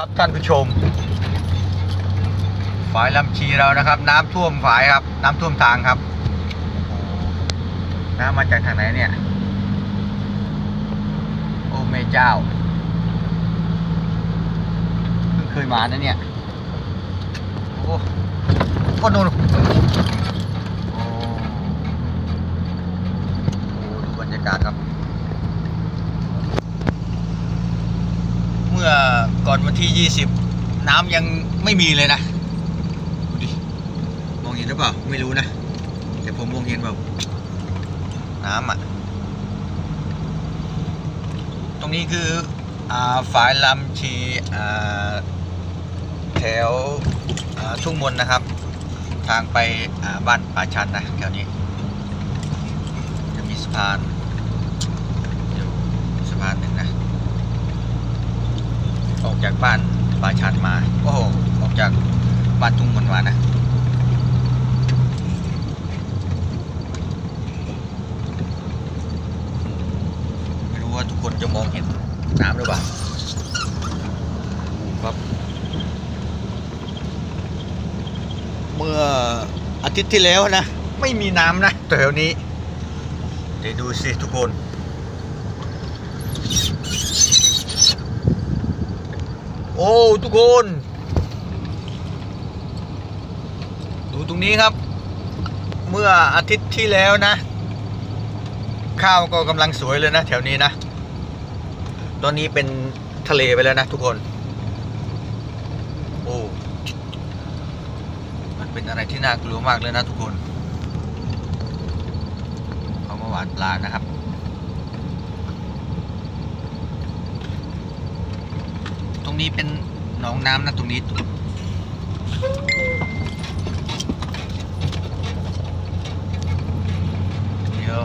ครับท่านผู้ชม ฝายลำชีเรานะครับ น้ำท่วมฝายครับ น้ำท่วมทางครับ น้ำมาจากทางไหนเนี่ย โอ้เมเจ้า เพิ่งเคยมานะเนี่ย โอ้โอ้นู่นโอ้ดูบรรยากาศครับ เมื่อ ก่อนวันที่ 20 น้ำยังไม่มีเลยนะดูดิมองเห็นหรือเปล่าไม่รู้นะแต่ผมมองเห็นแบบน้ำอะ ตรงนี้คืออ่าฝายลำชีอ่าแถวอ่าทุ่งมนนะครับ ทางไปอ่าบ้านป่าชันนะแถวนี้ จะมีสะพานอยู่สะพานหนึ่ง จากบ้านป่าชันมา โอ้โหออกจากบ้านทุ่งมนมานะไม่รู้ว่าทุกคนจะมองเห็นน้ำหรือเปล่าครับเมื่ออาทิตย์ที่แล้วนะ ไม่มีน้ำนะแถวนี้ เดี๋ยวดูสิทุกคน อ้ทุกคน ดูตรงนี้ครับ เมื่ออาทิตย์ที่แล้วนะ ข้าวก็กำลังสวยเลยนะ แถวนี้นะ ตอนนี้เป็นทะเลไปแล้วนะทุกคน โอ้มันเป็นอะไรที่น่ากลัวมากเลยนะทุกคน เขามาหวานปลานะครับ รงนี้เป็นหนองน้ำนะตรงนี้ เดี๋ยว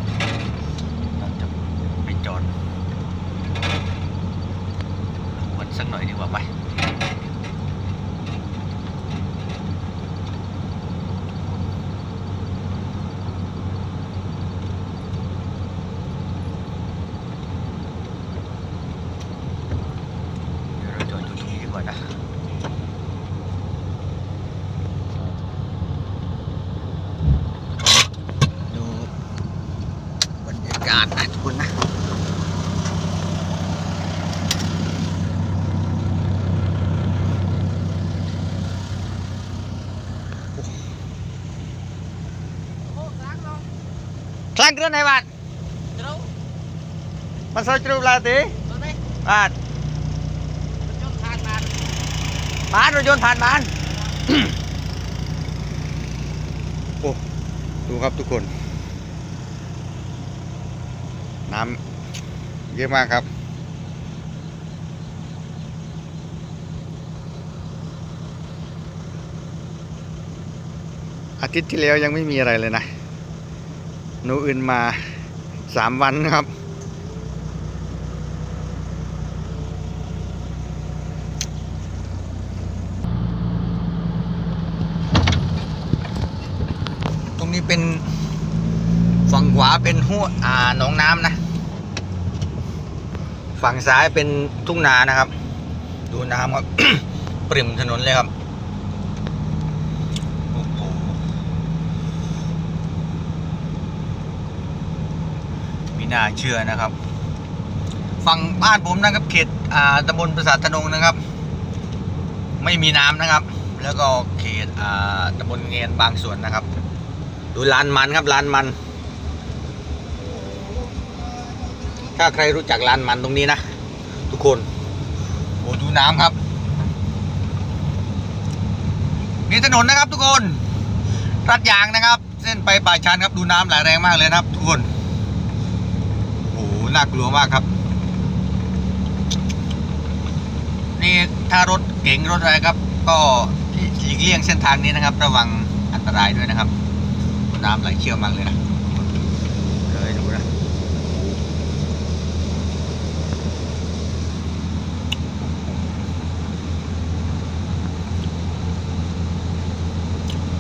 เราจะไปจอดดูกันสักหน่อยดีกว่าไป ดูตรงนี้ดีกว่านะ ดูบรรยากาศนะทุกคนนะ ខ្លាំងគ្រឿងហើយបាទ ត្រូវ មិនសូវជ្រុលឡើយទេ ទៅនេះ បាទ บานรถยนต์ผ่านบานโอ้ดูครับทุกคน น้ำเยอะมากครับ อาทิตย์ที่แล้วยังไม่มีอะไรเลยนะหนูอื่นมาสามวันครับ เป็นฝั่งขวาเป็นหัวอ่าหนองน้ำนะ ฝั่งซ้ายเป็นทุ่งนานะครับ ดูน้ำครับ ปริ่มถนนเลยครับมีน่าเชื่อนะครับ ฝั่งบ้านผมนะครับเขตอ่าตำบลประสาทธนงนะครับ ไม่มีน้ำนะครับ แล้วก็เขตอ่าตำบลเงียนบางส่วนนะครับ ดูลานมันครับลานมัน ถ้าใครรู้จักลานมันตรงนี้นะ ทุกคนโอ้ดูน้ำครับนี่ถนนนะครับทุกคนรัดยางนะครับ เส้นไปป่าชันครับดูน้ำไหลแรงมากเลยนะครับ ทุกคนโอ้น่ากลัวมากครับ นี่ถ้ารถเก๋งรถอะไรครับ ก็หลีกเลี่ยงเส้นทางนี้นะครับ ระวังอันตรายด้วยนะครับ น้ำไหลเชี่ยวมากเลยนะเลยดูนะ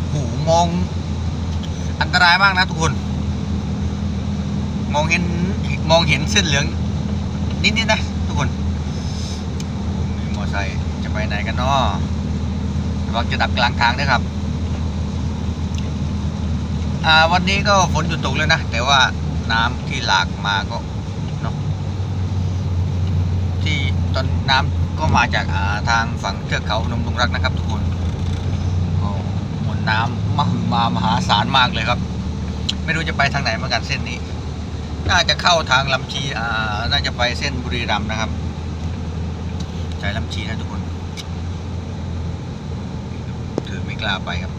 โอ้โหมอง อันตรายมากนะทุกคน มองเห็นมองเห็นเส้นเหลือง นิดๆนะทุกคนมีมอเตอร์ไซค์จะไปไหนกันเนาะระวังจะดับกลางทางด้วยครับ อ่าวันนี้ก็ฝนหยุดตกเลยนะ แต่ว่าน้ำที่หลากมาก็เนาะที่ตอนน้ำก็มาจากาทางฝั่งเทือกเขาพนมดงรักนะครับ ทุกคนก็มวลน้ำมหึมามหาศาลมากเลยครับ ไม่รู้จะไปทางไหนเหมือนกันเส้นนี้ น่าจะเข้าทางลำชีอ่าน่าจะไปเส้นบุรีรัมย์นะครับใจลำชีนะทุกคนถือไม่กล้าไปครับ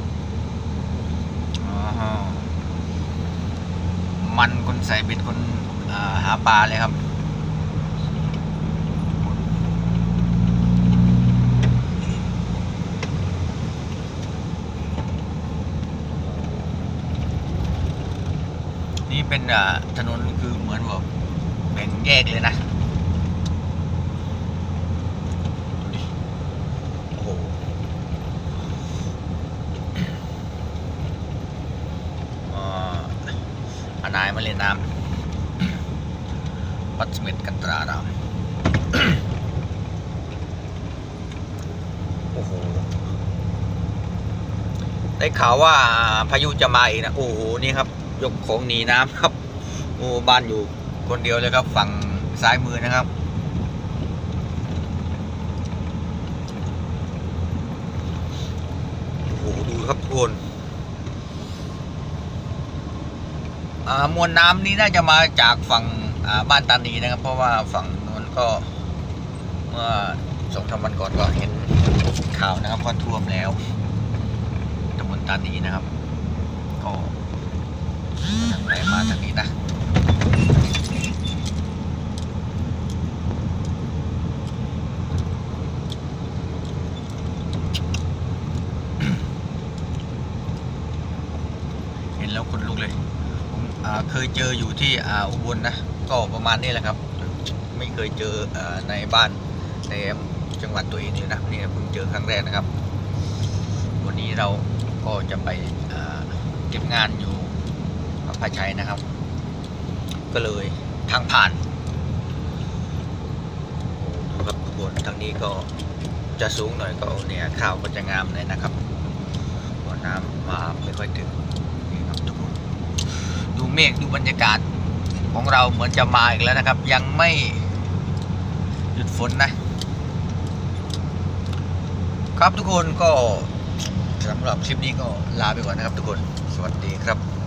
มันคนใส่เป็นคนหาปลาเลยครับนี่เป็นถนนคือเหมือนแบบแบ่งแยกเลยนะ ดูดิ โอ้โห อ่าอานายมาเล่นน้ำ วัดสมิทกันตราราม โอ้โห ได้ข่าวว่าพายุจะมาอีกนะ โอ้โห นี่ครับ ยกของหนีน้ำครับ โอ้ บ้านอยู่คนเดียวเลยครับ ฝั่งซ้ายมือนะครับโอ้โหดูครับทุกคนอ่ามวลน้ำนี้น่าจะมาจากฝั่ง บ้านตานีนะครับ เพราะว่าฝั่งนู้นก็เมื่อสองสามวันก่อนก็เห็นข่าวนะครับว่าท่วมแล้วตำบลตานีนะครับ ก็ทางไหนมาทางนี้นะเห็นแล้วคนลุกเลย ผมเคยเจออยู่ที่อ่าอุบลนะ ก็ประมาณนี้แหละครับ ไม่เคยเจออในบ้านในจังหวัดตัวเองเลยนะนี่เพิ่งเจอครั้งแรกนะครับ วันนี้เราก็จะไปเก็บงานอยู่พระชัยนะครับ ก็เลยทางผ่านดูครับทุกคนทางนี้ก็จะสูงหน่อยก็เนี่ยข้าวก็จะงามเลยนะครับน้ำมาไม่ค่อยถึงนี่ครับทุกคนดูเมฆดูบรรยากาศ ของเราเหมือนจะมาอีกแล้วนะครับ ยังไม่หยุดฝนนะ ครับทุกคนก็สำหรับคลิปนี้ก็ลาไปก่อนนะครับทุกคนสวัสดีครับ